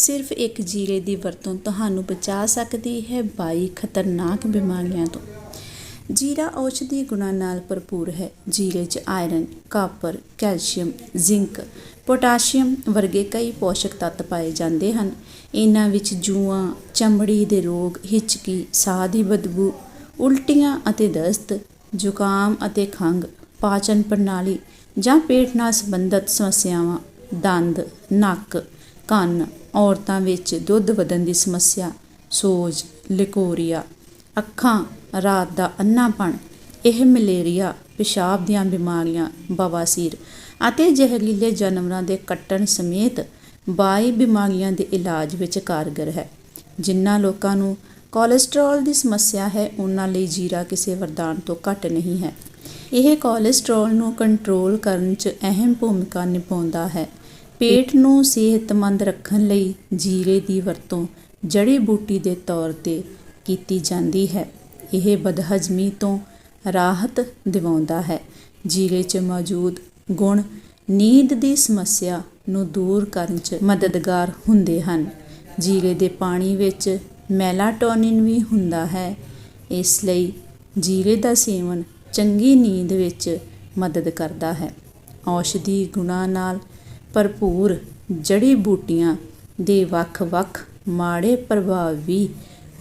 ਸਿਰਫ ਇੱਕ ਜੀਰੇ ਦੀ ਵਰਤੋਂ ਤੁਹਾਨੂੰ ਬਚਾ ਸਕਦੀ ਹੈ 22 ਖਤਰਨਾਕ ਬਿਮਾਰੀਆਂ ਤੋਂ। ਜੀਰਾ ਔਸ਼ਧੀ ਗੁਣਾਂ ਨਾਲ ਭਰਪੂਰ ਹੈ। ਜੀਰੇ 'ਚ iron, copper, calcium, zinc, potassium ਵਰਗੇ ਕਈ ਪੋਸ਼ਕ ਤੱਤ ਪਾਏ ਜਾਂਦੇ ਹਨ। ਇਹਨਾਂ ਵਿੱਚ ਜੂਆਂ, ਚਮੜੀ ਦੇ ਰੋਗ, ਹਿਚਕੀ, ਸਾਹ ਦੀ ਬਦਬੂ, ਉਲਟੀਆਂ ਅਤੇ ਦਸਤ, ਜ਼ੁਕਾਮ ਅਤੇ ਖੰਘ, ਪਾਚਨ ਪ੍ਰਣਾਲੀ ਜਾਂ ਪੇਟ ਨਾਲ ਸੰਬੰਧਿਤ ਸਮੱਸਿਆਵਾਂ, ਦੰਦ, ਨੱਕ, ਕੰਨ ਔਰਤਾਂ ਵਿੱਚ ਦੁੱਧ ਵਧਣ ਦੀ ਸਮੱਸਿਆ, ਸੋਜ, ਲਿਕੋਰੀਆ, ਅੱਖਾਂ, ਰਾਤ ਦਾ ਅੰਨਾਪਣ ਇਹ ਮਲੇਰੀਆ, ਪਿਸ਼ਾਬ ਦੀਆਂ ਬਿਮਾਰੀਆਂ, ਬਵਾਸੀਰ ਅਤੇ ਜ਼ਹਿਰੀਲੇ ਜਾਨਵਰਾਂ ਦੇ ਕੱਟਣ ਸਮੇਤ 22 ਬਿਮਾਰੀਆਂ ਦੇ ਇਲਾਜ ਵਿੱਚ ਕਾਰਗਰ ਹੈ, ਜਿਨ੍ਹਾਂ ਲੋਕਾਂ ਨੂੰ ਕੋਲੇਸਟ੍ਰੋਲ ਦੀ ਸਮੱਸਿਆ ਹੈ, ਉਹਨਾਂ ਲਈ ਜੀਰਾ ਕਿਸੇ ਵਰਦਾਨ ਤੋਂ ਘੱਟ ਨਹੀਂ ਹੈ। ਇਹ ਕੋਲੇਸਟ੍ਰੋਲ ਨੂੰ ਕੰਟਰੋਲ ਕਰਨ 'ਚ ਅਹਿਮ ਭੂਮਿਕਾ ਨਿਭਾਉਂਦਾ ਹੈ। ਪੇਟ ਨੂੰ ਸਿਹਤਮੰਦ ਰੱਖਣ ਲਈ ਜੀਰੇ ਦੀ ਵਰਤੋਂ ਜੜੀ ਬੂਟੀ ਦੇ ਤੌਰ ਤੇ ਕੀਤੀ ਜਾਂਦੀ ਹੈ। ਇਹ ਬਦਹਜ਼ਮੀ ਤੋਂ ਰਾਹਤ ਦਿਵਾਉਂਦਾ ਹੈ। ਜੀਰੇ 'ਚ ਮੌਜੂਦ ਗੁਣ ਨੀਂਦ ਦੀ ਸਮੱਸਿਆ ਨੂੰ ਦੂਰ ਕਰਨ 'ਚ ਮਦਦਗਾਰ ਹੁੰਦੇ ਹਨ। ਜੀਰੇ ਦੇ ਪਾਣੀ ਵਿੱਚ ਮੈਲਾਟੋਨਿਨ ਵੀ ਹੁੰਦਾ ਹੈ। ਇਸ ਲਈ ਜੀਰੇ ਦਾ ਸੇਵਨ ਚੰਗੀ ਨੀਂਦ ਵਿੱਚ ਮਦਦ ਕਰਦਾ ਹੈ। ਔਸ਼ਧੀ ਗੁਣਾਂ ਨਾਲ ਭਰਪੂਰ ਜੜੀ ਬੂਟੀਆਂ ਦੇ ਵੱਖ-ਵੱਖ ਮਾੜੇ ਪ੍ਰਭਾਵ ਵੀ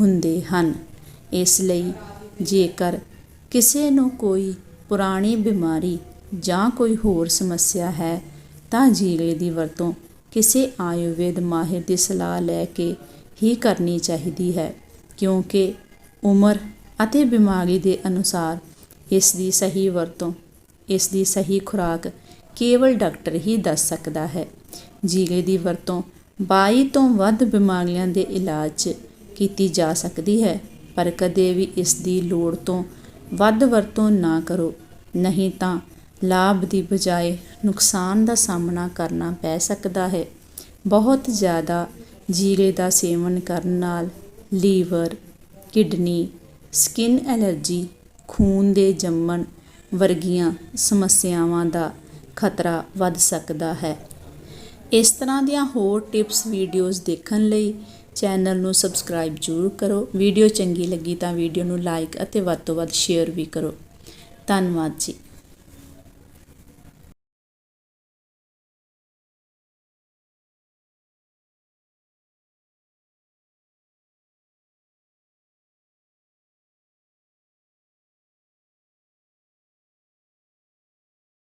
ਹੁੰਦੇ ਹਨ। ਇਸ ਲਈ ਜੇਕਰ ਕਿਸੇ ਨੂੰ ਕੋਈ ਪੁਰਾਣੀ ਬਿਮਾਰੀ ਜਾਂ ਕੋਈ ਹੋਰ ਸਮੱਸਿਆ ਹੈ, ਤਾਂ ਜੀਰੇ ਦੀ ਵਰਤੋਂ ਕਿਸੇ ਆਯੁਰਵੇਦ ਮਾਹਿਰ ਦੀ ਸਲਾਹ ਲੈ ਕੇ ਹੀ ਕਰਨੀ ਚਾਹੀਦੀ ਹੈ, ਕਿਉਂਕਿ ਉਮਰ ਅਤੇ ਬਿਮਾਰੀ ਦੇ ਅਨੁਸਾਰ ਇਸ ਦੀ ਸਹੀ ਵਰਤੋਂ, ਇਸ ਦੀ ਸਹੀ ਖੁਰਾਕ ਕੇਵਲ ਡਾਕਟਰ ਹੀ ਦੱਸ ਸਕਦਾ ਹੈ। ਜੀਰੇ ਦੀ ਵਰਤੋਂ 22 ਤੋਂ ਵੱਧ ਬਿਮਾਰੀਆਂ ਦੇ ਇਲਾਜ 'ਚ ਕੀਤੀ ਜਾ ਸਕਦੀ ਹੈ, ਪਰ ਕਦੇ ਵੀ ਇਸ ਦੀ ਲੋੜ ਤੋਂ ਵੱਧ ਵਰਤੋਂ ਨਾ ਕਰੋ। ਨਹੀਂ ਤਾਂ ਲਾਭ ਦੀ ਬਜਾਏ ਨੁਕਸਾਨ ਦਾ ਸਾਹਮਣਾ ਕਰਨਾ ਪੈ ਸਕਦਾ ਹੈ। ਬਹੁਤ ਜ਼ਿਆਦਾ ਜੀਰੇ ਦਾ ਸੇਵਨ ਕਰਨ ਨਾਲ ਲੀਵਰ, ਕਿਡਨੀ, ਸਕਿਨ ਐਲਰਜੀ, ਖੂਨ ਦੇ ਜੰਮਣ ਵਰਗੀਆਂ ਸਮੱਸਿਆਵਾਂ ਦਾ ਖਤਰਾ ਵੱਧ ਸਕਦਾ ਹੈ। ਇਸ ਤਰ੍ਹਾਂ ਦੀਆਂ ਹੋਰ ਟਿਪਸ ਵੀਡੀਓਜ਼ ਦੇਖਣ ਲਈ ਚੈਨਲ ਨੂੰ ਸਬਸਕ੍ਰਾਈਬ ਜ਼ਰੂਰ ਕਰੋ। ਵੀਡੀਓ ਚੰਗੀ ਲੱਗੀ ਤਾਂ ਵੀਡੀਓ ਨੂੰ ਲਾਈਕ ਅਤੇ ਵੱਧ ਤੋਂ ਵੱਧ ਸ਼ੇਅਰ ਵੀ ਕਰੋ। ਧੰਨਵਾਦ ਜੀ।